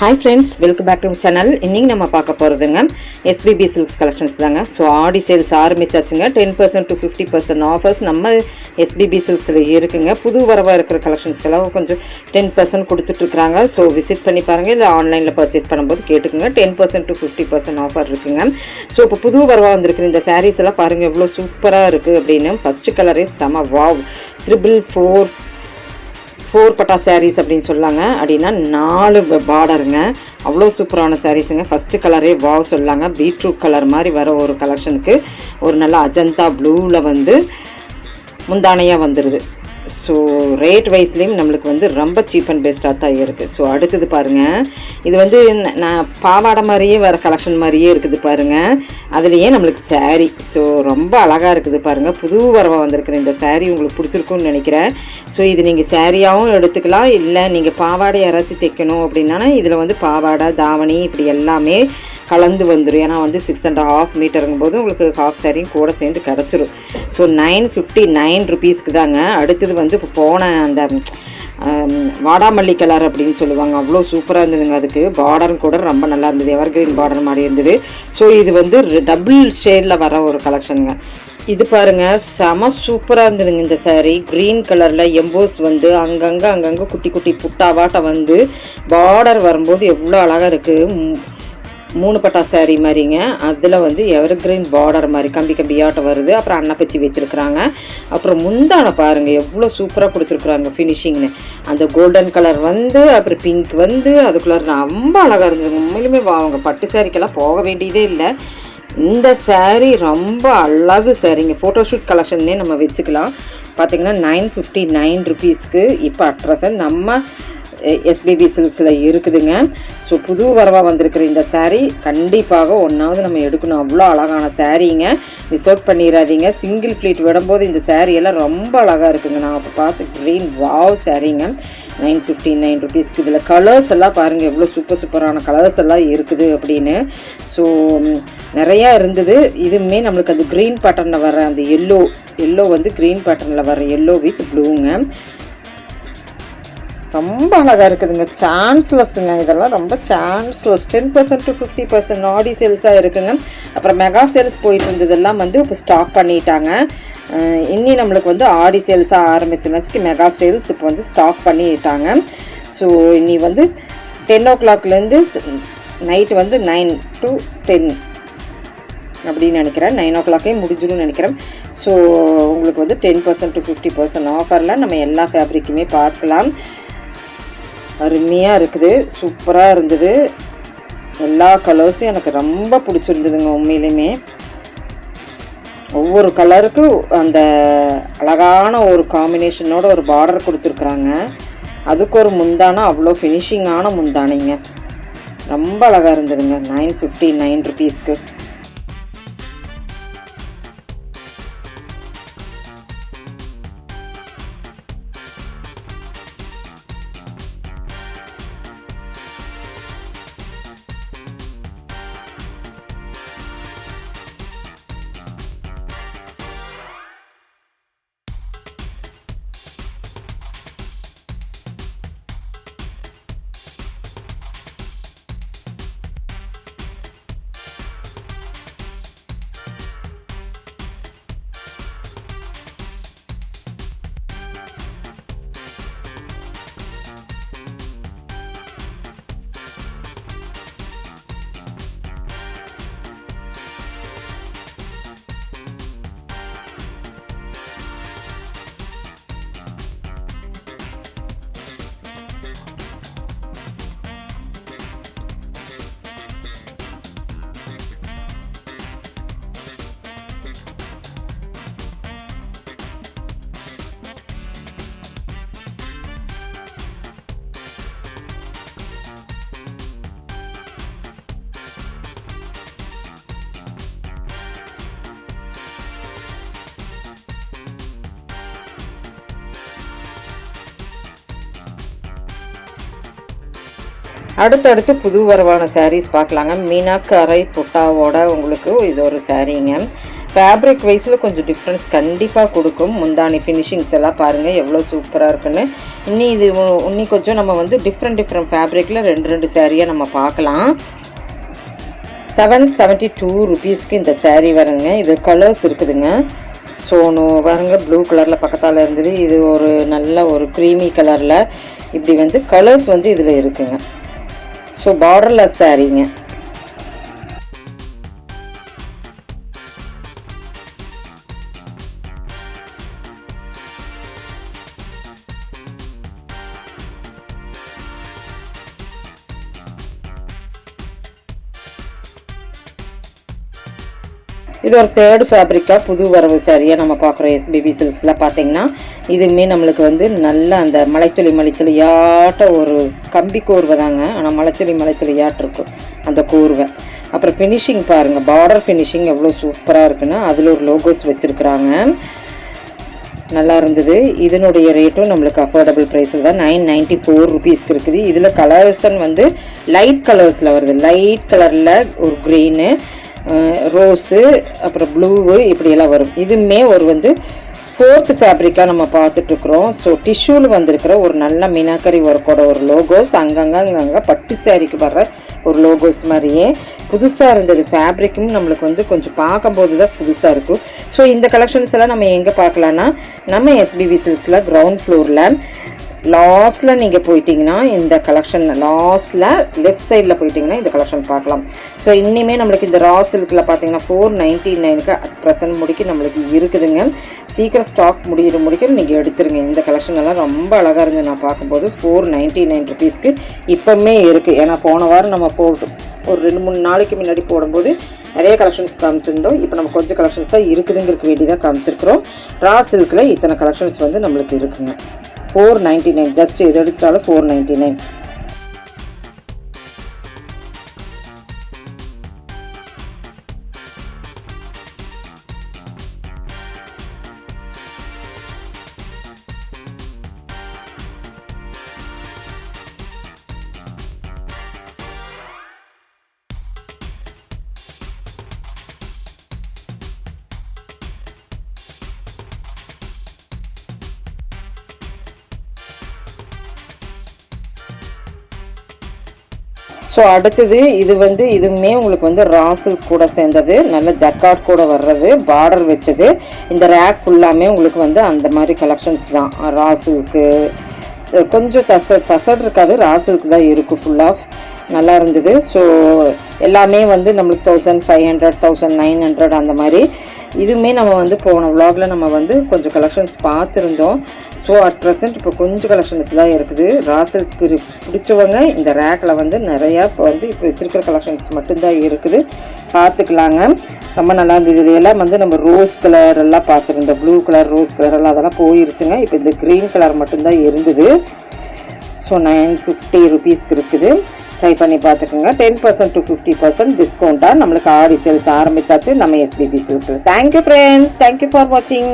Hi friends welcome back to channel இன்றைக்கி நம்ம பார்க்க போகிறதுங்க எஸ்பிபி சில்க்ஸ் கலெக்ஷன்ஸ் தாங்க. So Aadi sales ஆரம்பிச்சாச்சுங்க. Ten percent to fifty percent offers நம்ம எஸ்பிபி சில்க்ஸில் இருக்குங்க. புது வரவாக இருக்கிற கலெக்ஷன்ஸ்க்கெல்லாம் கொஞ்சம் டென் பர்சன்ட் கொடுத்துட்ருக்குறாங்க ஸோ விசிட் பண்ணி பாருங்கள் இல்லை ஆன்லைனில் பர்ச்சேஸ் பண்ணும்போது கேட்டுக்குங்க. Ten percent to fifty percent offer இருக்குங்க. ஸோ இப்போ புது வரவாக வந்திருக்கிற இந்த சாரீஸ் எல்லாம் பாருங்கள் எவ்வளோ சூப்பராக இருக்குது அப்படின்னு. ஃபஸ்ட்டு கலரே செம வாவ் த்ரிபிள் ஃபோர் ஃபோர் பட்டா சாரீஸ் அப்படின்னு சொல்லாங்க. அப்படின்னா நாலு பார்டருங்க அவ்வளோ சூப்பரான சாரீஸுங்க ஃபஸ்ட்டு கலரே வாவ் சொல்லாங்க. பீட்ரூட் கலர் மாதிரி வர ஒரு கலெக்ஷனுக்கு ஒரு நல்ல அஜந்தா ப்ளூவில் வந்து முந்தானையாக வந்துடுது ஸோ ரேட் வைஸ்லேயும் நம்மளுக்கு வந்து ரொம்ப சீப் அண்ட் பெஸ்ட்டாக தான் இருக்குது ஸோ அடுத்தது பாருங்கள் இது வந்து நான் பாவாடை மாதிரியே வர கலெக்ஷன் மாதிரியே இருக்குது பாருங்கள் அதுலேயே நம்மளுக்கு saree. ஸோ ரொம்ப அழகாக இருக்குது பாருங்கள் புது வரவா வந்திருக்கிற இந்த சாரீ உங்களுக்கு பிடிச்சிருக்கும்னு நினைக்கிறேன். ஸோ இது நீங்கள் சாரியாகவும் எடுத்துக்கலாம். இல்லை நீங்கள் பாவாடை யாராச்சும் தைக்கணும் அப்படின்னா இதில் வந்து பாவாடை தாவணி இப்படி எல்லாமே கலந்து வந்துடும் ஏன்னா வந்து சிக்ஸ் அண்ட் ஹாஃப் மீட்டருங்கும் போது உங்களுக்கு ஹாஃப் சாரியும் கூட சேர்ந்து கிடச்சிரும். ஸோ நைன் ஃபிஃப்டி நைன் ருபீஸ்க்கு தாங்க. அடுத்தது வந்து இப்போ போன அந்த வாடாமல்லி கலர் அப்படின்னு சொல்லுவாங்க. அவ்வளோ சூப்பராக இருந்ததுங்க அதுக்கு. பார்டரும் கூட ரொம்ப நல்லா இருந்தது. எவர்கிரீன் பார்டர் மாதிரி இருந்தது. ஸோ இது வந்து டபுள் ஷேடில் வர ஒரு கலெக்ஷனுங்க இது பாருங்க செம சூப்பராக இருந்ததுங்க இந்த சாரீ க்ரீன் கலரில் எம்போஸ் வந்து அங்கங்கே அங்கங்கே குட்டி குட்டி புட்டாவாட்ட வந்து பார்டர் வரும்போது எவ்வளோ அழகாக இருக்குது மூணு பட்டா சேரீ மாதிரிங்க. அதில் வந்து எவர்கிரீன் பார்டர் மாதிரி கம்பி கம்பியாட்டம் வருது. அப்புறம் அன்னப்பச்சி வச்சுருக்குறாங்க. அப்புறம் முந்தானை பாருங்கள் எவ்வளோ சூப்பராக கொடுத்துருக்குறாங்க ஃபினிஷிங்னு அந்த கோல்டன் கலர் வந்து அப்புறம் பிங்க் வந்து அதுக்குள்ளே ரொம்ப அழகாக இருந்தது. உண்மையிலுமே அவங்க பட்டு சாரிக்கெல்லாம் போக வேண்டியதே இல்லை. இந்த சேரீ ரொம்ப அழகு சேரீங்க ஃபோட்டோஷூட் கலெக்ஷன்னே நம்ம வச்சுக்கலாம். பார்த்திங்கன்னா நைன் ஃபிஃப்டி நைன் ருபீஸ்க்கு இப்போ அட் ப்ரெசன்ட் நம்ம எஸ்பிபி சில்க்ஸில் இருக்குதுங்க. ஸோ புது வரவாக வந்திருக்கிற இந்த சாரீ கண்டிப்பாக ஒன்றாவது நம்ம எடுக்கணும். அவ்வளோ அழகான சாரீங்க மிஸ் அவுட் பண்ணிடாதீங்க சிங்கிள் ஃப்ளீட் விடும்போது இந்த saree எல்லாம் ரொம்ப அழகாக இருக்குங்க. நான் அப்போ பார்த்து க்ரீன் வாவ் சாரீங்க நைன் ஃபிஃப்டி நைன் ருபீஸ்க்கு இதில் கலர்ஸ் எல்லாம் பாருங்கள் எவ்வளோ சூப்பர் சூப்பரான கலர்ஸ் எல்லாம் இருக்குது அப்படின்னு. ஸோ நிறையா இருந்தது. இதுவுமே நம்மளுக்கு அந்த க்ரீன் பேட்டர்னில் வர அந்த எல்லோ எல்லோ வந்து க்ரீன் பேட்டர்னில் வர எல்லோ வித் ப்ளூங்க ரொம்ப அழகாக இருக்குதுங்க. சான்ஸ்லெஸ்ஸுங்க இதெல்லாம் ரொம்ப chanceless ten percent to fifty percent Aadi சேல்ஸாக இருக்குங்க. அப்புறம் மெகா சேல்ஸ் போயிட்டு இருந்ததெல்லாம் வந்து இப்போ ஸ்டாப் பண்ணிட்டாங்க. இனி இன்னி நம்மளுக்கு வந்து ஆடி சேல்ஸாக ஆரம்பிச்சுனாச்சுக்கு மெகா சேல்ஸ் இப்போ வந்து ஸ்டாப் பண்ணிட்டாங்க. ஸோ இனி வந்து டென் ஓ கிளாக்லேருந்து நைட்டு வந்து நைன் டு டென் அப்படின்னு நினைக்கிறேன். நைன் ஓ கிளாக்கே முடிஞ்சிடும்னு நினைக்கிறேன். ஸோ உங்களுக்கு வந்து ten percent to fifty percent ஆஃபரில் நம்ம எல்லா ஃபேப்ரிக்குமே பார்க்கலாம். அருமையாக இருக்குது. சூப்பராக இருந்தது. எல்லா கலர்ஸும் எனக்கு ரொம்ப பிடிச்சிருந்ததுங்க உண்மையிலுமே. ஒவ்வொரு கலருக்கும் அந்த அழகான ஒரு காம்பினேஷனோட ஒரு பார்டர் கொடுத்துருக்குறாங்க. அதுக்கு ஒரு முந்தானா அவ்வளோ ஃபினிஷிங்கான முந்தானைங்க. ரொம்ப அழகாக இருந்ததுங்க. நைன் ஃபிஃப்டி நைன் ருபீஸ்க்கு அடுத்தடுத்து புது வரவான சாரீஸ் பார்க்கலாங்க. மீனாக்கரை புட்டாவோட உங்களுக்கு இது ஒரு சாரீங்க ஃபேப்ரிக் வைஸில் கொஞ்சம் டிஃப்ரென்ஸ் கண்டிப்பாக கொடுக்கும். முந்தானி ஃபினிஷிங்ஸ் எல்லாம் பாருங்கள் எவ்வளோ சூப்பராக இருக்குன்னு. இனி இது இன்னி கொஞ்சம் நம்ம வந்து டிஃப்ரெண்ட் டிஃப்ரெண்ட் ஃபேப்ரிக்கில் ரெண்டு ரெண்டு சேரீயாக நம்ம பார்க்கலாம். செவன் செவன்ட்டி டூ ருபீஸ்க்கு இந்த சாரீ வருங்க. இது கலர்ஸ் இருக்குதுங்க. ஸோ பாருங்க ப்ளூ கலரில் பக்கத்தால் இருந்தது. இது ஒரு நல்ல ஒரு க்ரீமி கலரில் இப்படி வந்து கலர்ஸ் வந்து இதில் இருக்குங்க. ஸோ பார்டர்லெஸ் சாரீங்க இது ஒரு தேர்ட் ஃபேப்ரிக்காக புது வரவு சாரியாக நம்ம பார்க்குறோம் எஸ்பிபி சில்க்ஸில் பார்த்தீங்கன்னா. இதுவுமே நம்மளுக்கு வந்து நல்ல அந்த மலைத்துளி மலைத்துளியாட்ட ஒரு கம்பி கோர்வை தாங்க. ஆனால் மலைத்துளி மலைத்துளியாட்டு இருக்கும் அந்த கோர்வை. அப்புறம் ஃபினிஷிங் பாருங்கள் பார்டர் ஃபினிஷிங் எவ்வளோ சூப்பராக இருக்குன்னு அதில் ஒரு லோகோஸ் வச்சுருக்குறாங்க. நல்லா இருந்தது. இதனுடைய ரேட்டும் நம்மளுக்கு அஃபோர்டபுள் ப்ரைஸில் தான் நைன் நைன்ட்டி ஃபோர் ருபீஸ்க்கு இருக்குது. இதில் கலர்ஸன் வந்து லைட் கலர்ஸில் வருது. லைட் கலரில் ஒரு க்ரீனு ரோஸு அப்புறம் ப்ளூவு இப்படியெல்லாம் வரும். இதுவுமே ஒரு வந்து ஃபோர்த் ஃபேப்ரிக்காக நம்ம பார்த்துட்ருக்குறோம் ஸோ டிஷ்யூவில் வந்திருக்கிற ஒரு நல்ல மீனாக்கரி ஒர்க்கோட ஒரு லோகோஸ் அங்கங்கே அங்கங்கே பட்டு சேரீக்கு வர்ற ஒரு லோகோஸ் மாதிரியே புதுசாக இருந்தது. ஃபேப்ரிக்கும் நம்மளுக்கு வந்து கொஞ்சம் பார்க்கும்போது தான் புதுசாக இருக்கும் ஸோ இந்த கலெக்ஷன்ஸ் எல்லாம் நம்ம எங்கே பார்க்கலான்னா நம்ம எஸ்பிபி சில்க்ஸில் கிரவுண்ட் ஃப்ளோரில் லாஸ்ட்டில் நீங்கள் போயிட்டீங்கன்னா இந்த கலெக்ஷன் லாஸ்ட்டில் லெஃப்ட் சைடில் போயிட்டீங்கன்னா இந்த கலெக்ஷன் பார்க்கலாம். ஸோ இன்னிமே நம்மளுக்கு இந்த ரா சில்கில் பார்த்தீங்கன்னா ஃபோர் நைன்ட்டி நைனுக்கு அட் ப்ரெசன்ட் முடிக்க நம்மளுக்கு இருக்குதுங்க. சீக்கிரம் ஸ்டாக் முடியிற முடிக்க நீங்கள் எடுத்துருங்க. இந்த கலெக்ஷன் எல்லாம் ரொம்ப அழகாக இருந்தது நான் பார்க்கும்போது ஃபோர் நைன்ட்டி நைன் ருபீஸ்க்கு இப்போவுமே இருக்குது ஏன்னா போன வாரம் நம்ம போட்டு ஒரு ரெண்டு மூணு நாளைக்கு முன்னாடி போடும்போது நிறைய கலெக்ஷன்ஸ் காமிச்சிருந்தோம். இப்போ நம்ம கொஞ்சம் கலெக்ஷன்ஸாக தான் இருக்குதுங்கிறதுக்கு வேண்டி தான் காமிச்சிருக்கிறோம். ரா சில்கில் இத்தனை கலெக்ஷன்ஸ் வந்து நம்மளுக்கு இருக்குங்க. ஃபோர் நைன்ட்டி நைன் ஜஸ்ட் எது எடுத்துட்டாலும் ஃபோர் நைன்ட்டி நைன் ஸோ அடுத்தது இது வந்து இதுவுமே உங்களுக்கு வந்து ராசு கூட சேர்ந்தது. நல்ல ஜக்காட் கூட வர்றது பார்டர் வச்சது. இந்த ரேக் ஃபுல்லாமே உங்களுக்கு வந்து அந்த மாதிரி கலெக்ஷன்ஸ் தான். ராசுக்கு கொஞ்சம் தச தசட் இருக்காது. ராசுக்கு தான் இருக்கும் ஃபுல் ஆஃப் நல்லா இருந்தது. ஸோ எல்லாமே வந்து நம்மளுக்கு thousand five hundred thousand nine hundred அந்த மாதிரி. இதுவுமே நம்ம வந்து போன விலாகில் நம்ம வந்து கொஞ்சம் கலெக்ஷன்ஸ் பார்த்துருந்தோம். ஸோ அட் ப்ரெசென்ட் இப்போ கொஞ்சம் கலெக்ஷன்ஸ் தான் இருக்குது. ராசல் பிரி பிடிச்சவங்க இந்த ரேக்கில் வந்து நிறையா இப்போ வந்து இப்போ வச்சிருக்கிற கலெக்ஷன்ஸ் மட்டும்தான் இருக்குது. பார்த்துக்கலாங்க. ரொம்ப நல்லா இருந்தது. இதுல எல்லாம் வந்து நம்ம ரோஸ் கலர் எல்லாம் பார்த்துருந்தோம். ப்ளூ கலர் ரோஸ் கலர் எல்லாம் அதெல்லாம் போயிருச்சுங்க. இப்போ இந்த க்ரீன் கலர் மட்டும்தான் இருந்தது. ஸோ நைன் ஃபிஃப்டி ருபீஸ்க்கு இருக்குது. ட்ரை பண்ணி பார்த்துக்கோங்க. Ten percent to fifty percent டிஸ்கவுண்ட்டாக நம்மளுக்கு ஆடி சேல்ஸ் ஆரம்பிச்சாச்சு நம்ம SPB சேல்ஸில் thank you friends thank you for வாட்சிங்